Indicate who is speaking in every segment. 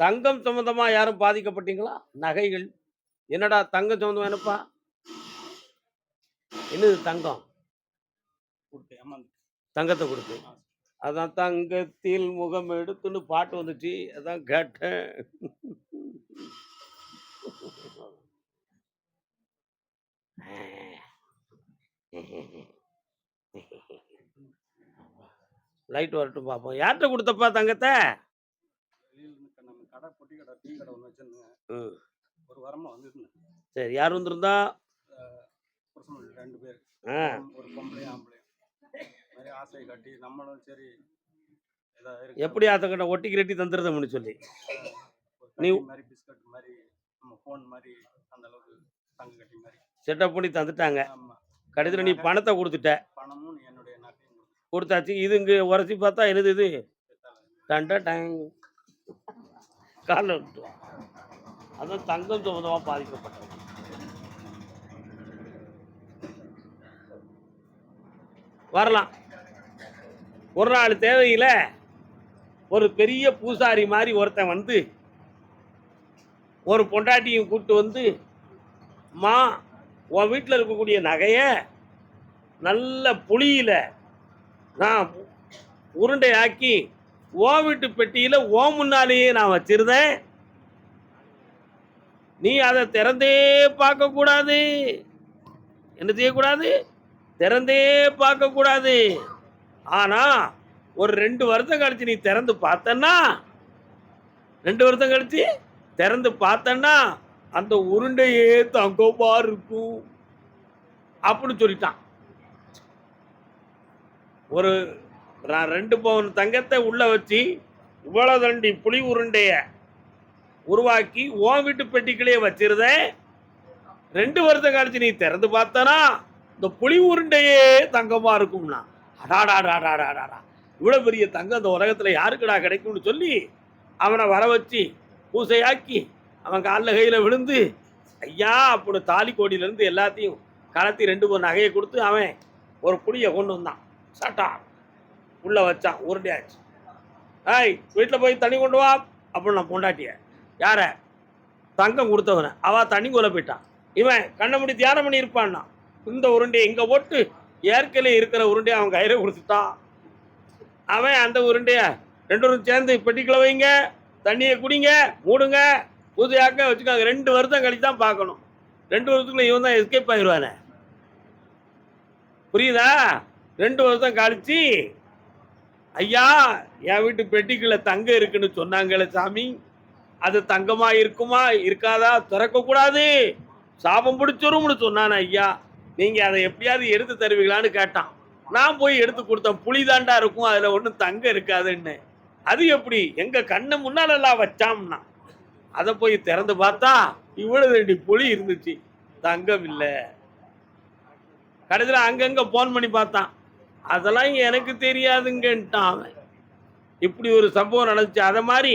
Speaker 1: தங்கம் சம்பந்தமா யாரும் பாதிக்கப்பட்டீங்களா? நகைகள். என்னடா தங்கம் சம்பந்தமா என்னப்பா? என்னது தங்கம்? தங்கத்தை கொடுத்து. அதான் தங்கத்தில் முகம் எடுத்துன்னு பாட்டு வந்துச்சு. அதான் கேட்டேன். லைட் வரட்டும் பார்ப்போம் யார்கிட்ட கொடுத்தப்பா தங்கத்தை?
Speaker 2: கடை பொட்டி கடை டீ கடை ஒன்று வச்சிருந்தேன் ஒரு வாரமாக வந்துருந்தேன்
Speaker 1: சரி யார் வந்திருந்தா?
Speaker 2: ரெண்டு பேர்.
Speaker 1: ஆ.
Speaker 2: ஒரு பொம்பளையும் ஆம்பளையும். இந்த மாதிரி ஆசை காட்டி நம்மளும் சரி ஏதாவது இருக்கு
Speaker 1: எப்படி ஆத்தக்கட்ட ஒட்டி கிரட்டி தந்துருதம்னு சொல்லி? நீ-
Speaker 2: கட்டி மாதிரி பிஸ்கட் மாதிரி நம்ம ஃபோன் மாதிரி அந்த அளவுக்கு தங்க கட்டி மாதிரி.
Speaker 1: செட்டப் பண்ணி தந்துட்டாங்க.
Speaker 2: ஆமா.
Speaker 1: கடைசியில் நீ பணத்தை கொடுத்துட்ட.
Speaker 2: பணமும் என்னுடைய நகையும் கொடுத்து
Speaker 1: கொடுத்தாச்சு. இது இங்கே உரைச்சி பார்த்தா என்னது இது? டண்ட டேங் காலில் விட்டு அதான் தங்கம் சம்பந்தமாக பாதிக்கப்பட்டது வரலாம். ஒரு நாள் தேவையில் ஒரு பெரிய பூசாரி மாதிரி ஒருத்தன் வந்து ஒரு பொண்டாட்டியும் கூப்பிட்டு வந்து மா உன் வீட்டில் இருக்கக்கூடிய நகையை நல்ல புளியில் நான் உருண்டையாக்கி ஓ வீட்டு பெட்டியில் ஓ முன்னாலேயே நான் வச்சிருந்தேன். நீ அதை திறந்தே பார்க்கக்கூடாது என்ன செய்யக்கூடாது? திறந்தே பார்க்கக்கூடாது ஆனால் ஒரு ரெண்டு வருஷம் கழித்து நீ திறந்து பார்த்தன்னா ரெண்டு வருஷம் கழித்து திறந்து பார்த்தன்னா அந்த உருண்டையே தங்கோபா இருக்கும். அப்படின்னு சொல்லிட்டான். ஒரு ரெண்டு பவுன் தங்கத்தை உள்ள வச்சு இவ்வளவு தண்டி புளி உருண்டைய உருவாக்கி உன் வீட்டு பெட்டிக்குள்ளேயே வச்சிருந்த. ரெண்டு வருஷம் கழிச்சு நீ திறந்து பார்த்தனா இந்த புளி உருண்டையே தங்கமா இருக்கும்னா. அடாடாடாடாடாடாடா இவ்வளவு பெரிய தங்கம் இந்த உலகத்துல யாருக்குடா கிடைக்கும்னு சொல்லி அவனை வர வச்சு பூசையாக்கி அவன் காலில் கையில் விழுந்து ஐயா அப்படி தாலி கோடியிலேருந்து எல்லாத்தையும் கலத்தி ரெண்டு மூணு நகையை கொடுத்து அவன் ஒரு புளியை கொண்டு வந்தான். சட்டா. உள்ளே வச்சான் உருண்டையாச்சு ஏய் வீட்டில் போய் தண்ணி கொண்டு வா. அப்படின்னு நான் பொண்டாட்டிய. யார? தங்கம் கொடுத்தவன. அவள் தண்ணி கொலை போயிட்டான் இவன் கண்ணை முடி தியானம் பண்ணி இருப்பான்னா இந்த உருண்டையை இங்கே போட்டு ஏற்கனவே இருக்கிற உருண்டையை அவன் கயிறை கொடுத்துட்டான். அவன் அந்த உருண்டையை ரெண்டு சேர்ந்து பெட்டிக்குள்ள வைங்க. தண்ணியை குடிங்க மூடுங்க. பூஜையாக்க வச்சுக்காங்க ரெண்டு வருஷம் கழிச்சு தான் பார்க்கணும். ரெண்டு வருஷத்துக்குள்ள இவன் தான் எஸ்கேப் ஆயிடுவானே புரியுதா? ரெண்டு வருஷம் கழிச்சு ஐயா என் வீட்டு பெட்டிக்குள்ள தங்கம் இருக்குன்னு சொன்னாங்களே சாமி. அது தங்கமா இருக்குமா இருக்காதா? திறக்கக்கூடாது சாபம் பிடிச்சிரும்னு சொன்னான் ஐயா. நீங்க அதை எப்படியாவது எடுத்து தருவீங்களான்னு கேட்டான். நான் போய் எடுத்து கொடுத்தேன். புளிதாண்டா இருக்கும் அதுல ஒன்றும் தங்கம் இருக்காதுன்னு. அது எப்படி? எங்க கண்ணு முன்னாலெல்லாம் வச்சாம்னா. அதை போய் திறந்து பார்த்தா இவ்வளவு ரெண்டு புளி இருந்துச்சு. தங்கம் இல்லை. கடைசியில் அங்கங்க ஃபோன் பண்ணி பார்த்தான். அதெல்லாம் எனக்கு தெரியாதுங்கன்ட்டான் அவன். இப்படி ஒரு சம்பவம் நடந்துச்சு. அதை மாதிரி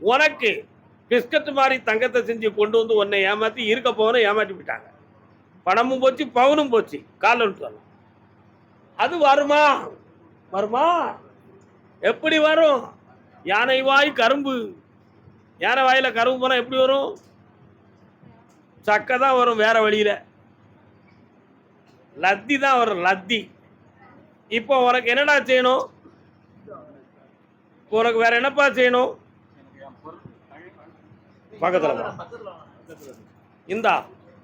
Speaker 1: உனக்கு பிஸ்கட் மாதிரி தங்கத்தை செஞ்சு கொண்டு வந்து உன்னை ஏமாற்றி இருக்க போகணும் ஏமாற்றி விட்டாங்க. பணமும் போச்சு பவுனும் போச்சு. காலம் சொல்லலாம் அது வருமா? வருமா? எப்படி வரும்? யானை வாய் கரும்பு. யானை வாயில் கரும்பு போனால் எப்படி வரும்? சக்கை தான் வரும் வேற வழியில். லத்தி தான் வரும் லத்தி. இப்போ உனக்கு என்னடா செய்யணும்? உனக்கு வேற என்னப்பா செய்யணும்? பக்கத்துல. இந்தா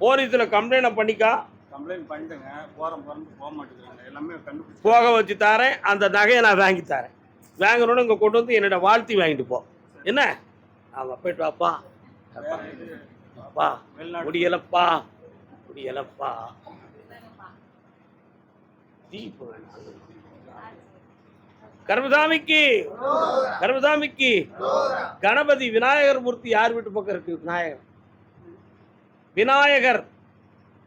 Speaker 1: போலீஸில் கம்ப்ளைண்ட் பண்ணிக்கா.
Speaker 2: கம்ப்ளைண்ட் பண்ணிட்டுங்க. போகிறோம் போகிறோம் போக மாட்டேங்கிறாங்க. எல்லாமே கண்டுபிடிச்சி
Speaker 1: போக வச்சு தாரேன். அந்த நகையை நான் வாங்கி தரேன். வாங்கணும்னு இங்கே கொண்டு வந்து என்னோட வாழ்த்தி வாங்கிட்டு போ. என்ன? ஆமாம் போயிட்டு வாப்பா.
Speaker 2: வெளிநாடு
Speaker 1: முடியலப்பா. முடியலப்பா. தீபு வேணாம். கணபதி விநாயகர் மூர்த்தி யார் வீட்டு பக்கம் இருக்கு? விநாயகர். விநாயகர்.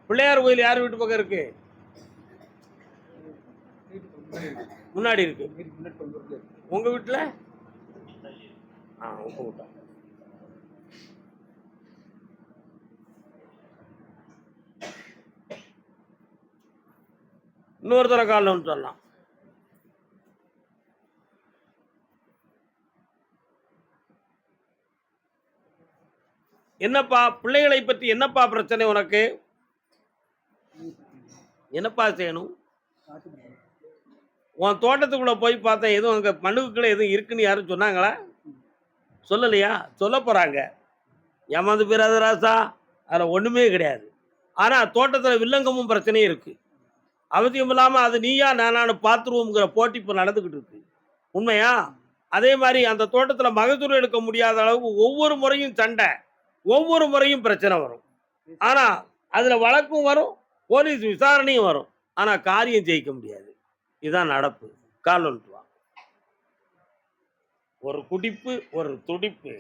Speaker 1: பிள்ளையார் கோயில் யார் வீட்டு பக்கம் இருக்கு? முன்னாடி இருக்கு. உங்க வீட்டுல? ஆ உங்க வீட்டா? இன்னொரு தர சொல்லலாம் என்னப்பா பிள்ளைகளை பற்றி என்னப்பா பிரச்சனை உனக்கு? என்னப்பா செய்யணும்? உன் தோட்டத்துக்குள்ளே போய் பார்த்தேன் எதுவும் அங்கே மண்ணுக்குள்ள எதுவும் இருக்குன்னு யாரும் சொன்னாங்களா? சொல்லலையா? சொல்ல போகிறாங்க ஏமாந்து போயிடாத ராசா. அதில் ஒன்றுமே கிடையாது. ஆனால் தோட்டத்தில் வில்லங்கமும் பிரச்சனையும் இருக்குது அவசியம் இல்லாமல் அது நீயா நானானு பார்த்துருவோங்கிற போட்டி இப்போ நடந்துக்கிட்டு இருக்கு. உண்மையா? அதே மாதிரி அந்த தோட்டத்தில் மகசூல் எடுக்க முடியாத அளவுக்கு ஒவ்வொரு முறையும் சண்டை ஒவ்வொரு முறையும் பிரச்சனை வரும். ஆனால் அதில் வழக்கும் வரும் போலீஸ் விசாரணையும் வரும். ஆனால் காரியம் ஜெயிக்க முடியாது. இதுதான் நடப்பு. கால் வந்துட்டு ஒரு குடிப்பு ஒரு துடிப்பு.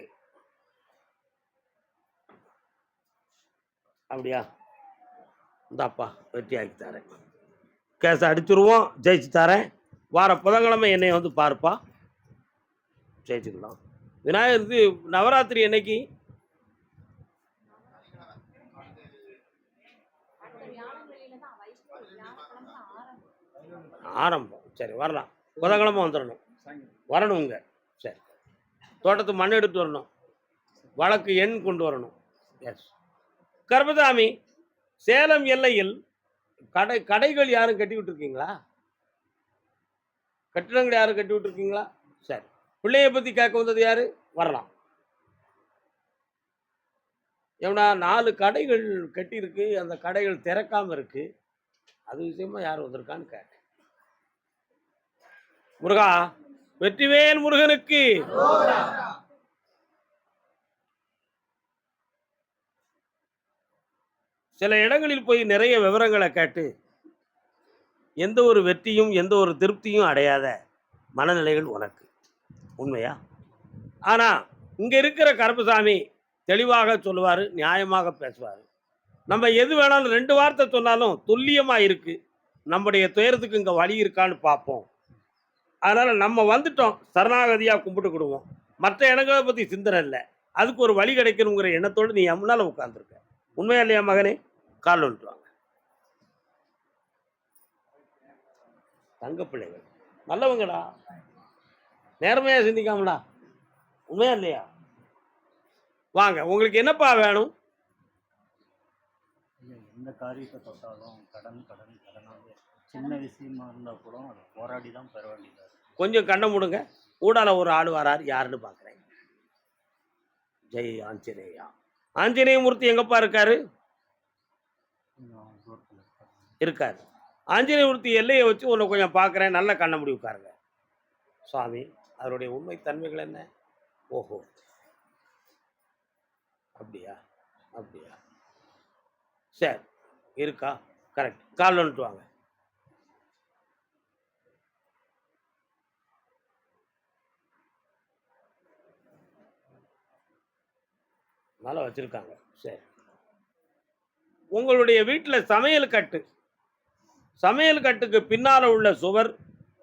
Speaker 1: அப்படியா? இந்தாப்பா வெற்றி ஆக்கி தரேன். கேஸ் அடிச்சிருவோம். ஜெயிச்சு தரேன். வார புதன்கிழமை என்னை வந்து பார்ப்பா. ஜெயிச்சுக்கலாம். விநாயகர் இது நவராத்திரி என்னைக்கு? ஆரம்பம். சரி வரலாம். புதன்கிழமை வந்துடணும் வரணுங்க சரி. தோட்டத்து மண் எடுத்து வரணும். வழக்கு எண் கொண்டு வரணும். எஸ் கர்பதாமி சேலம் எல்லையில் கடை கடைகள் யாரும் கட்டி விட்டுருக்கீங்களா கட்டிடங்கள் யாரும் கட்டி விட்டுருக்கீங்களா சரி. பிள்ளைய பற்றி கேட்க வந்தது யாரு? வரலாம். ஏன்னா நாலு கடைகள் கட்டியிருக்கு. அந்த கடைகள் திறக்காம இருக்கு. அது விஷயமா யார் வந்திருக்கான்னு கேட்டேன். முருகா வெற்றிவேல் முருகனுக்கு. சில இடங்களில் போய் நிறைய விவரங்களை கேட்டு எந்த ஒரு வெற்றியும் எந்த ஒரு திருப்தியும் அடையாத மனநிலைகள் உனக்கு. உண்மையா? ஆனால் இங்கே இருக்கிற கருப்பசாமி தெளிவாக சொல்லுவார் நியாயமாக பேசுவார். நம்ம எது வேணாலும் ரெண்டு வார்த்தை சொன்னாலும் துல்லியமாக இருக்குது நம்முடைய துயரத்துக்கு இங்கே வழி இருக்கான்னு பார்ப்போம். அதனால் நம்ம வந்துட்டோம் சரணாகதியாக கும்பிட்டுக்கிடுவோம் மற்ற இடங்களை பற்றி சிந்தனை இல்லை. அதுக்கு ஒரு வழி கிடைக்கணுங்கிற எண்ணத்தோடு நீ முன்னால் உட்காந்துருக்க உண்மையா இல்லையா மகனே? கால் வந்துட்டு வாங்க தங்க பிள்ளைகள். நல்லவங்கடா. நேர்மையாக சிந்திக்காமடா. உண்மையா இல்லையா? வாங்க உங்களுக்கு என்னப்பா வேணும்?
Speaker 3: எந்த காரியத்தை தொட்டாலும் கடன் கடன் கடனாக சின்ன விஷயமா இருந்தால் கூட அதை போராடி தான் பெற வேண்டியதாக.
Speaker 1: கொஞ்சம் கண்ணை மூடுங்க. ஊடால ஒரு ஆள் வரார் யாருன்னு பார்க்குறேன் ஜெய் ஆஞ்சநேயா. ஆஞ்சநேய மூர்த்தி எங்கப்பா இருக்காரு?
Speaker 3: இருக்காது.
Speaker 1: இருக்காரு ஆஞ்சநேய மூர்த்தி எல்லையை வச்சு உன்னை கொஞ்சம் பார்க்குறேன் நல்ல கண்ண முடி உட்காருங்க. சுவாமி அதனுடைய உண்மை தன்மைகள் என்ன? ஓஹோ. அப்படியா? அப்படியா? சரி இருக்கா? கரெக்ட். கால் வந்துட்டு வாங்க. நல்லா வச்சுருக்காங்க. சரி. உங்களுடைய வீட்டில் சமையல் கட்டு. சமையல் கட்டுக்கு பின்னால் உள்ள சுவர்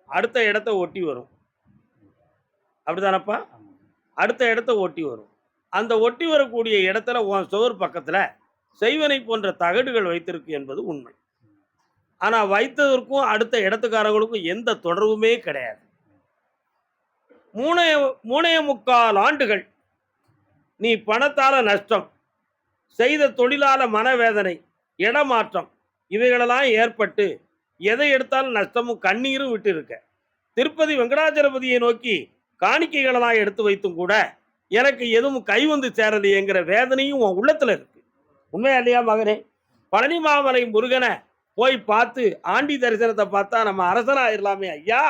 Speaker 1: அடுத்த இடத்த ஒட்டி வரும். அப்படிதானப்பா? அடுத்த இடத்த ஒட்டி வரும். அந்த ஒட்டி வரக்கூடிய இடத்துல உன் சுவர் பக்கத்தில் செய்வனை போன்ற தகடுகள் வைத்திருக்கு என்பது உண்மை. ஆனால் வைத்ததற்கும் அடுத்த இடத்துக்காரங்களுக்கும் எந்த தொடர்புமே கிடையாது. மூணைய மூணைய முக்கால் ஆண்டுகள் நீ பணத்தால் நஷ்டம் செய்த தொழிலாள மனவேதனை இடமாற்றம் இவைகளெல்லாம் ஏற்பட்டு எதை எடுத்தாலும் நஷ்டமும் கண்ணீரும் விட்டு இருக்க திருப்பதி வெங்கடாச்சலபதியை நோக்கி காணிக்கைகளெல்லாம் எடுத்து வைத்தும் கூட எனக்கு எதுவும் கை வந்து சேரலையேங்கிற வேதனையும் உன் உள்ளத்தில் இருக்கு. உண்மையா இல்லையா மகனே? பழனி மாமலை முருகனை போய் பார்த்து ஆண்டி தரிசனத்தை பார்த்தா நம்ம அரசனாயிரலாமே ஐயா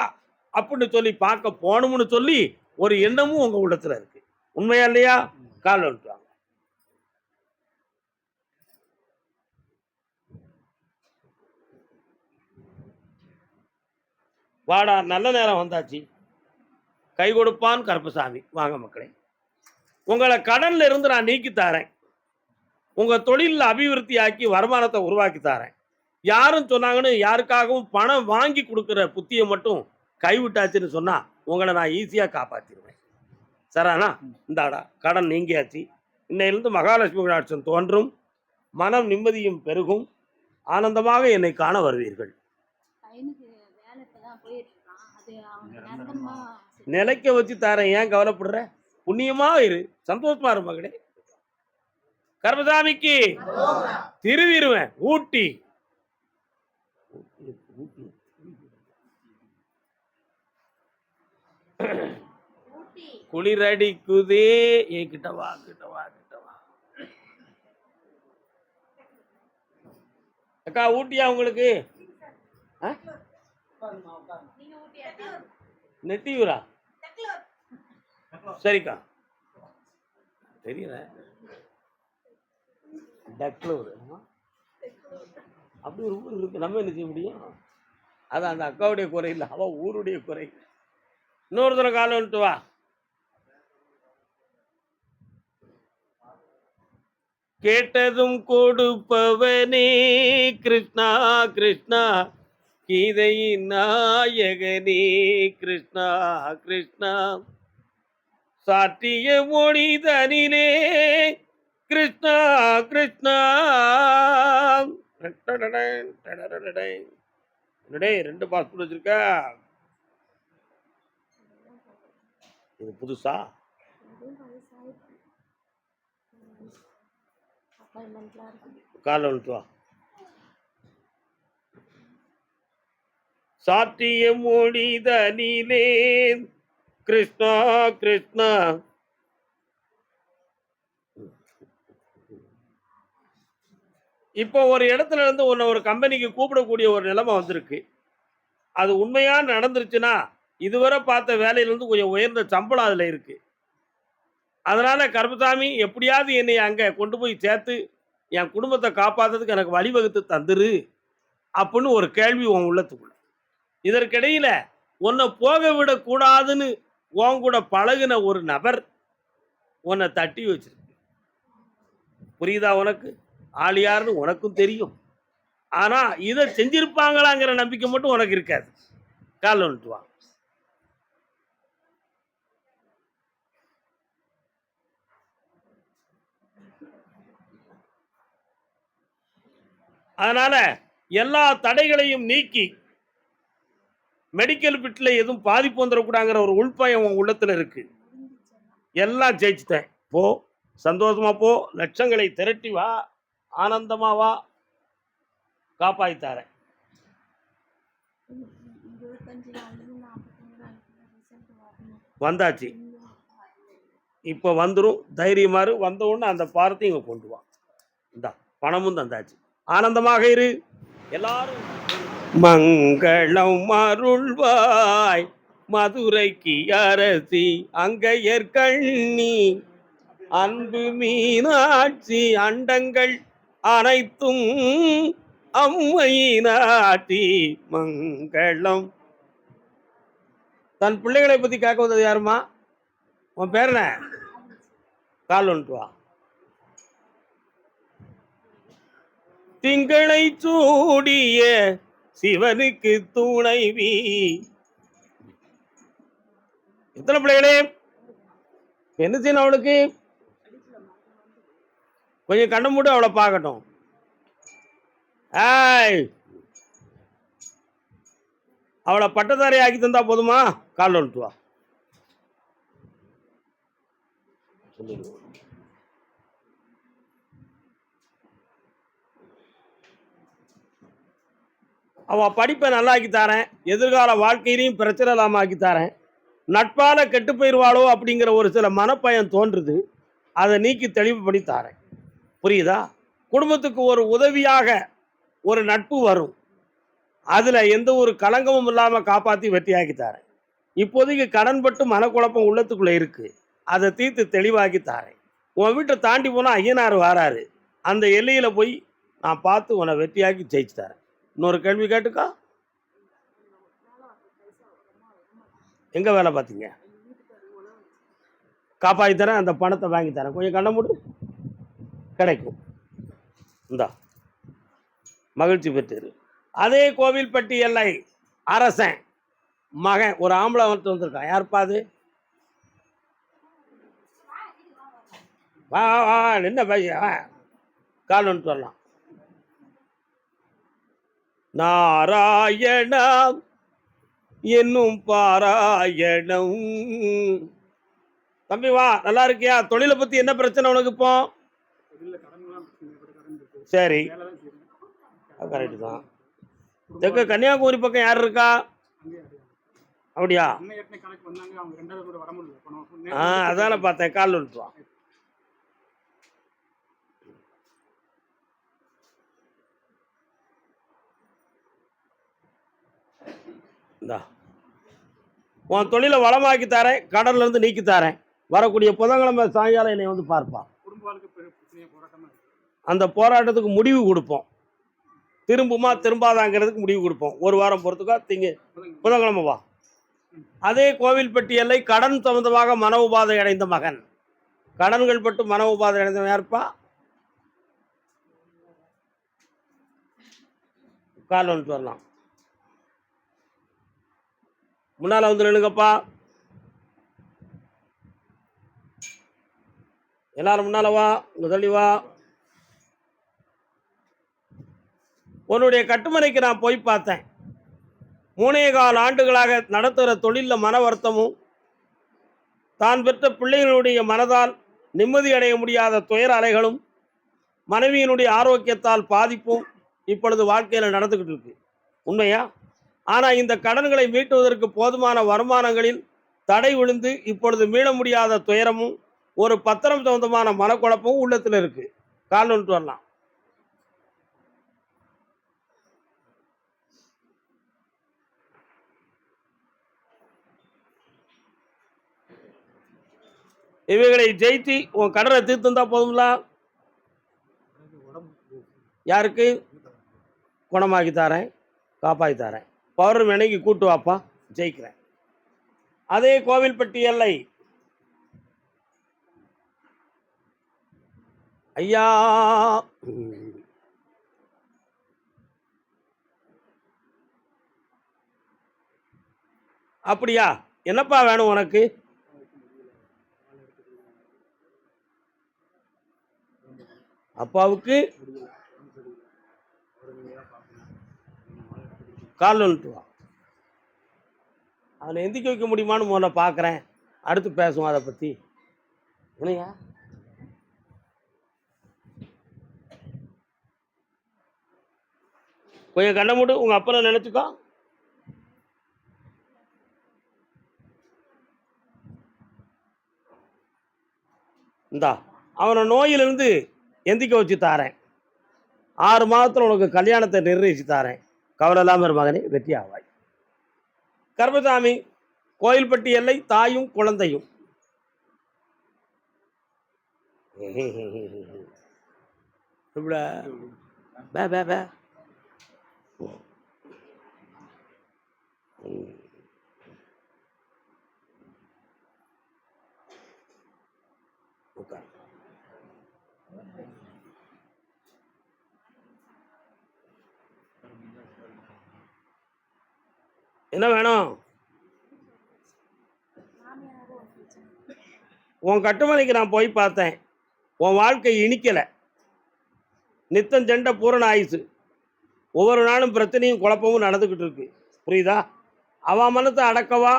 Speaker 1: அப்படின்னு சொல்லி பார்க்க போகணும்னு சொல்லி ஒரு எண்ணமும் உங்கள் உள்ளத்தில் இருக்கு. உண்மையா இல்லையா? கால் வந்துட்டாங்க வாடா நல்ல நேரம் வந்தாச்சு. கை கொடுப்பான் கருப்பசாமி வாங்க மக்களே. உங்களை கடன்ல இருந்து நான் நீக்கி தாரேன். உங்கள் தொழிலில் அபிவிருத்தி ஆக்கி வருமானத்தை உருவாக்கி தாரேன். யாரும் சொன்னாங்கன்னு யாருக்காகவும் பணம் வாங்கி கொடுக்குற புத்தியை மட்டும் கைவிட்டாச்சுன்னு சொன்னால் உங்களை நான் ஈஸியாக காப்பாற்றிடுவேன் சரானா இந்தாடா கடன் நீங்கியாச்சு. இன்னையிலிருந்து மகாலட்சுமி கடாட்சம் தோன்றும். மனம் நிம்மதியும் பெருகும். ஆனந்தமாக என்னை காண வருவீர்கள். நிலைக்க வச்சு தரேன். ஏன் கவலைப்படுற? புண்ணியமா இரு. சந்தோஷமா இரு மகளே கர்மசாமிக்கு திருவிருவன் ஊட்டி.
Speaker 4: ஊட்டி
Speaker 1: குளிரடிக்குதே. ஏ கிட்ட வா கிட்ட வா கிட்ட வா. அக்கா ஊட்டியா உங்களுக்கு? ஆ?
Speaker 4: நீங்க ஊட்டியா
Speaker 1: நெட்டியூரா சரிக்கா. தெரியல. டக்ளூர். ஆமா. அப்படி ஒரு ஊர் இருக்கு. நம்ம என்ன செய்ய முடியும்? அது அந்த அக்காவுடைய குறை இல்லை. அவ ஊருடைய குறை. இன்னொரு தடவை காலம் வந்துட்டு வா. கேட்டதும் கொடுப்பவனே கிருஷ்ணா கிருஷ்ணா. கீதையின் நாயகனே கிருஷ்ணா கிருஷ்ணா. சாற்றிய மொழி தனிலே கிருஷ்ணா. கிருஷ்ணா. என்னடே ரெண்டு பாஸ்போர்ட் வச்சிருக்க? இது புதுசா? காலைல வந்துட்டு சாத்திய மொழிதனிலே கிருஷ்ணா கிருஷ்ணா. இப்போ ஒரு இடத்துல இருந்து உன்னை ஒரு கம்பெனிக்கு கூப்பிடக்கூடிய ஒரு நிலைமை வந்திருக்கு. அது உண்மையாக நடந்துருச்சுன்னா இதுவரை பார்த்த வேலையிலேருந்து கொஞ்சம் உயர்ந்த சம்பளம் அதில் இருக்கு. அதனால் கருப்பசாமி எப்படியாவது என்னை அங்கே கொண்டு போய் சேர்த்து என் குடும்பத்தை காப்பாத்துறதுக்கு எனக்கு வழிவகுத்து தந்துரு. அப்படின்னு ஒரு கேள்வி உன் உள்ளத்துக்குள்ள. இதற்கிடையில உன்னை போக விடக்கூடாதுன்னு உன் கூட பழகுன ஒரு நபர் உன்னை தட்டி வச்சிருக்கு. புரியுதா உனக்கு? ஆள் யாருன்னு உனக்கும் தெரியும். ஆனா இதை செஞ்சிருப்பாங்களாங்கிற நம்பிக்கை மட்டும் உனக்கு இருக்காது. காலில் வந்துட்டு வா. அதனால எல்லா தடைகளையும் நீக்கி மெடிக்கல் பிட்டில் எதுவும் பாதிப்பு வந்துடக்கூடாங்கிற ஒரு உள்பயம் உன் உள்ளத்துல இருக்கு. எல்லாம் ஜெயிச்சுட்டேன். போ. சந்தோஷமா போ. லட்சங்களை திரட்டி வா. ஆனந்தமா வா. காப்பாய்த்தாரேன் வந்தாச்சு. இப்போ வந்துடும் தைரியமாறு வந்த உடனே அந்த பாரத்தையும் இங்கே கொண்டு வா. இந்தா பணமும் தந்தாச்சு. ஆனந்தமாக இரு. எல்லாரும் மங்களம் அருள்வாய். மதுரைக்கு அரசி அங்கையற்கண்ணி அன்பு மீனாட்சி அண்டங்கள் அனைத்தும் அம்மையினாட்டி. மங்களம். தன் பிள்ளைகளை பத்தி கேட்க வந்தது யாருமா உன் பேர் என்ன? கால் வந்துட்டு வா. திங்களை சூடிய சிவனுக்கு துணைவி எத்தனை பிள்ளைகளே? என்ன செய்யணும் அவளுக்கு? கொஞ்சம் கண்ணை மூட்டு அவளை பார்க்கட்டும். ஆய் அவளை பட்டதாரி ஆக்கி தந்தா போதுமா? கால் வந்துட்டு வா. சொல்லிடுவோம். அவன் படிப்பை நல்லாக்கி தரேன். எதிர்கால வாழ்க்கையிலையும் பிரச்சனை இல்லாமல் ஆக்கி தரேன். நட்பால் கெட்டு போயிடுவாளோ அப்படிங்கிற ஒரு சில மனப்பயம் தோன்றுது. அதை நீக்கி தெளிவுபடி தாரேன். புரியுதா? குடும்பத்துக்கு ஒரு உதவியாக ஒரு நட்பு வரும். அதில் எந்த ஒரு களங்கமும் இல்லாமல் காப்பாற்றி வெற்றியாக்கி தரேன். இப்போதைக்கு கடன்பட்டு மனக்குழப்பம் உள்ளத்துக்குள்ளே இருக்குது அதை தீர்த்து தெளிவாக்கி தாரேன். உன் வீட்டை தாண்டி போனால் ஐயனார் வாராரு. அந்த எல்லையில் போய் நான் பார்த்து உன்னை வெற்றியாக்கி ஜெயிச்சு தரேன். இன்னொரு கேள்வி கேட்டுக்கா? எங்கே வேலை பார்த்தீங்க காப்பாற்றி தரேன் அந்த பணத்தை வாங்கி தரேன். கொஞ்சம் கண்ண மூடு. கிடைக்கும். இந்தா. மகிழ்ச்சி பெற்று அதே கோவில்பட்டி எல்லை அரசன் மகன் ஒரு ஆம்பளை வந்து வந்திருக்கான். யாருப்பா அது? வா வா, வா என்ன பையன் கால் வந்துட்டு வரலாம். நாராயணா என்னும் பாராயணம். தம்பி வா நல்லா இருக்கியா? தொழிலை பத்தி என்ன பிரச்சனை உனக்கு இப்போ? சரி. கரெக்டு தான். தெற்கு கன்னியாகுமரி பக்கம் யார் இருக்கா?
Speaker 5: அப்படியே.
Speaker 1: ஆ அதான பார்த்தேன். கால் விட்டுருவான் இந்தா. உன் தொழிலை வளமாக்கி தரேன் கடல்ல இருந்து நீக்கி தரேன். வரக்கூடிய புதன்கிழமை சாயங்காலம் என்னை வந்து பார்ப்பா.
Speaker 5: குடும்ப வாழ்க்கை பெரிய பிரச்சனையா போராட்டமா இருக்கு.
Speaker 1: அந்த போராட்டத்துக்கு முடிவு கொடுப்போம். திரும்புமா திரும்பாதாங்கிறதுக்கு முடிவு கொடுப்போம். ஒரு வாரம் பொறுத்துக்கா திங்க
Speaker 5: புதன்
Speaker 1: புதன்கிழமை வா. அதே கோவில்பட்டி எல்லை கடன் சம்பந்தமாக மன உபாதை அடைந்த மகன். கடன்கள் பட்டு மன உபாதை அடைந்தவன் யாருப்பா? கால் வந்துட்டு வரலாம். முன்னால வந்து நின்னுங்கப்பா எல்லாரும் முன்னால வா முதலி வா. உன்னுடைய கட்டுமனைக்கு நான் போய் பார்த்தேன். மூணே கால் ஆண்டுகளாக நடத்துகிற தொழிலில் மன வருத்தமும் தான் பெற்ற பிள்ளைகளுடைய மனதால் நிம்மதி அடைய முடியாத துயர அலைகளும் மனைவியினுடைய ஆரோக்கியத்தால் பாதிப்பும் இப்பொழுது வாழ்க்கையில் நடந்துக்கிட்டு இருக்கு. உண்மையா? ஆனால் இந்த கடன்களை மீட்டுவதற்கு போதுமான வருமானங்களில் தடை விழுந்து இப்பொழுது மீள முடியாத துயரமும் ஒரு பத்திரம் சொந்தமான மனக்குழப்பமும் உள்ளத்தில் இருக்கு. கால் வரலாம். இவைகளை ஜெயித்து உன் கடனை தீர்த்து தந்தா போதும்ல? யாருக்கு? குணமாக்கி தரேன் காப்பாற்றி தரேன். பௌர்ணமி அன்னைக்கு கூட்டு வாப்பா ஜெயிக்கிறேன். அதே கோவில்பட்டி எல்லை. ஐயா அப்படியா? என்னப்பா வேணும் உனக்கு? அப்பாவுக்கு? கால் வந்துட்டு வா அவனை எந்திக்க வைக்க முடியுமான்னு முதல்ல பார்க்குறேன். அடுத்து பேசுவோம் அதை பற்றி என்னையா கொஞ்சம் கண்ண மூடு உங்கள் அப்பனை நினச்சிக்கோ. இந்தா அவனை நோயிலிருந்து எந்திக்க வச்சு தாரேன். ஆறு மாதத்தில் உனக்கு கல்யாணத்தை நிர்ணயிச்சு தாரேன். கவலை இல்லாமல் இரு மகனே வெற்றி ஆவாய். கர்மசாமி கோயில்பட்டி எல்லை தாயும் குழந்தையும். இப்படா பே பே பே ம். உட்கார் என்ன வேணும்? உன் கட்டுமனைக்கு நான் போய் பார்த்தேன். உன் வாழ்க்கை இனிக்கலை. நித்தம் ஜெண்ட பூரண ஆயுசு. ஒவ்வொரு நாளும் பிரச்சனையும் குழப்பமும் நடந்துக்கிட்டு இருக்கு. புரியுதா? அவன் மனத்தை அடக்கவா?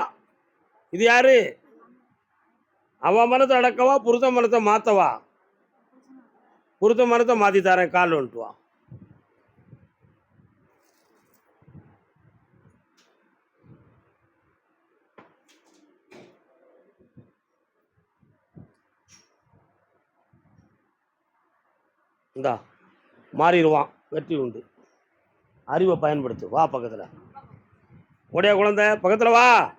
Speaker 1: இது யாரு? அவன் மனத்தை அடக்கவா? புருஷ மனத்தை மாற்றவா புருஷ மனத்தை மாற்றி தரேன் கால் வந்துட்டு இந்தா மாறிடுவான் வெற்றி உண்டு. அறிவை பயன்படுத்து வா பக்கத்தில். உடைய குழந்தை பக்கத்தில் வா.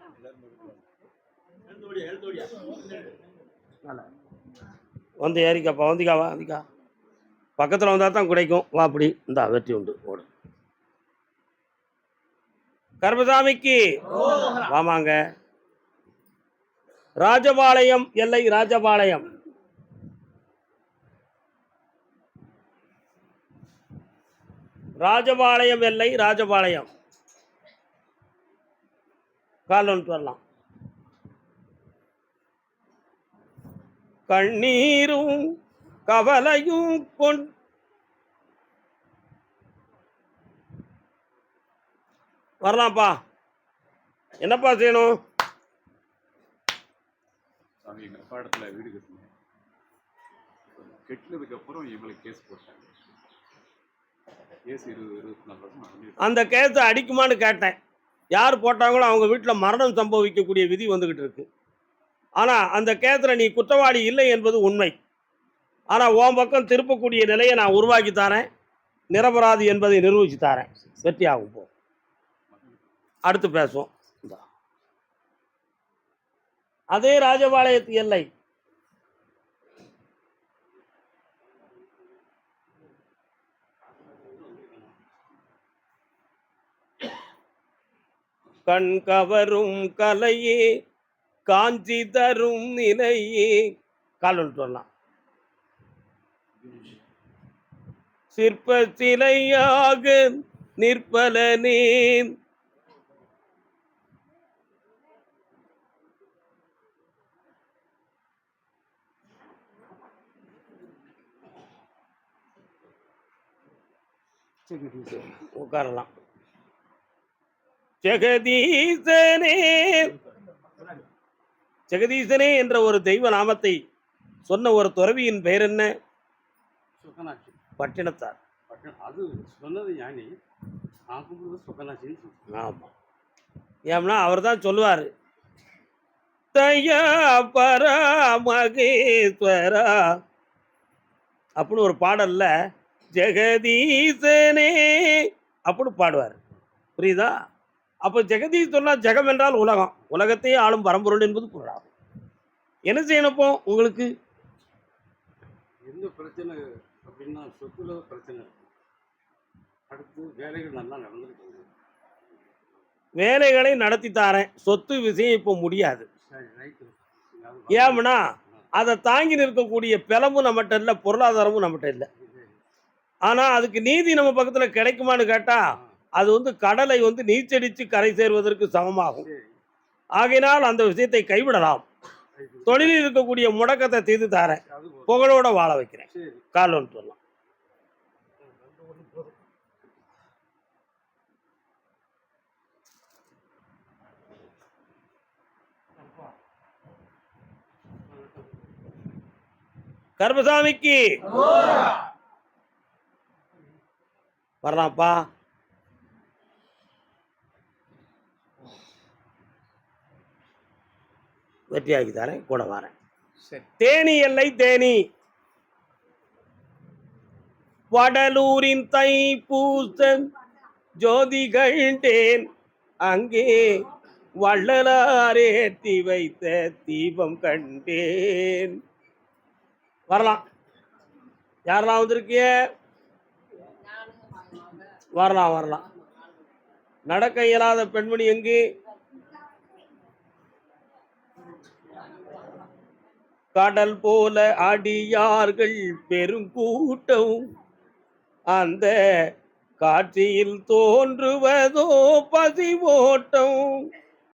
Speaker 1: வந்து ஏறிக்காப்பா வந்திக்கா வா வந்திக்கா. பக்கத்தில் வந்தால் தான் கிடைக்கும். வா அப்படி. இந்தா வெற்றி உண்டு. ஓடு. கர்மசாமிக்கு. வாமாங்க. ராஜபாளையம் எல்லை ராஜபாளையம். ராஜபாளையம் எல்லை ராஜபாளையம். கால் வந்துட்டு வரலாம். கண்ணீரும் கவலையும் கொண் வரலாம்ப்பா என்னப்பா செய்யணும்?
Speaker 6: சாமி எங்கள் அப்பா இடத்துல வீடு கட்டினேன். கட்டினதுக்கு அப்புறம் கேஸ் போட்டாங்க
Speaker 2: கேஸ் இருபது இருபத்தி நாலு வருஷம் நடந்துட்டு
Speaker 1: அந்த கேஸை அடிக்குமான்னு கேட்டேன். யார் போட்டாங்களோ அவங்க வீட்டில் மரணம் சம்பவிக்கக்கூடிய விதி வந்துக்கிட்டு இருக்கு. ஆனால் அந்த கேஸில் நீ குற்றவாளி இல்லை என்பது உண்மை. ஆனால் உன் பக்கம் திருப்பக்கூடிய நிலையை நான் உருவாக்கி தரேன். நிரபராதி என்பதை நிரூபிச்சு தரேன். வெற்றியாகும் போ. அடுத்து பேசுவோம். அதே ராஜபாளையத்து எல்லை. கண் கவரும் கலையே காஞ்சி தரும் நிலையே. கால் வந்துட்டு வரலாம் சிற்ப சிலையாக நிற்பலனே. உட்காரலாம். ஜெகதீசனே. ஜெகதீசனே என்ற ஒரு தெய்வ நாமத்தை சொன்ன ஒரு துறவியின் பெயர் என்ன? பட்டினத்தார்.
Speaker 2: பட்டன் அது சொன்னது ஞானி.
Speaker 1: ஆமாம் ஏம்னா அவர் தான் சொல்லுவார். தயா பரா மகேஸ்வரா. அப்படின்னு ஒரு பாடல்ல ஜெகதீசனே அப்படின்னு பாடுவார். புரியுதா? அப்போ ஜெகதீஷ் சொன்னா ஜெகம் என்றால் உலகம். உலகத்தையே ஆளும் பரம்பொருள் என்பது பொருளாகும். என்ன செய்யணும் இப்போ உங்களுக்கு?
Speaker 2: எந்த பிரச்சனை அப்படின்னா சொத்துல பிரச்சனை அடுத்து வேலைகள் நல்லா நடந்துருக்கு
Speaker 1: வேலைகளை நடத்தி தாரேன். சொத்து விஷயம் இப்போ முடியாது. ஏம்னா அதை தாங்கி நிற்கக்கூடிய பிளமும் நம்மகிட்ட இல்லை பொருளாதாரமும் நம்மகிட்ட இல்லை. ஆனால் அதுக்கு நீதி நம்ம பக்கத்தில் கிடைக்குமான்னு கேட்டால் அது வந்து கடலை வந்து நீச்சடித்து கரை சேர்வதற்கு சமமாகும். ஆகையினால் அந்த விஷயத்தை கைவிடலாம். தொழிலில் இருக்கக்கூடிய முடக்கத்தை தீர்த்து தாரேன். புகழோட வாழ வைக்கிறேன். கால் வந்துட்டு வரலாம் கர்மசாமிக்கு வரலாம்ப்பா. வெற்றியாக்கி தரேன் கூட வரேன். தேனி எல்லை தேனி. வடலூரின் தைப்பூசன் ஜோதி கண்டேன் அங்கே வள்ளலாரேற்றி வைத்த தீபம் கண்டேன். வரலாம். யாரெல்லாம் வந்திருக்கிய வரலாம் வரலாம். நடக்க இயலாத பெண்மணி எங்கே? கடல் போல அடியார்கள் பெருங்கூட்டம் அந்த காட்சியில் தோன்றுவதோ பசி ஓட்டம்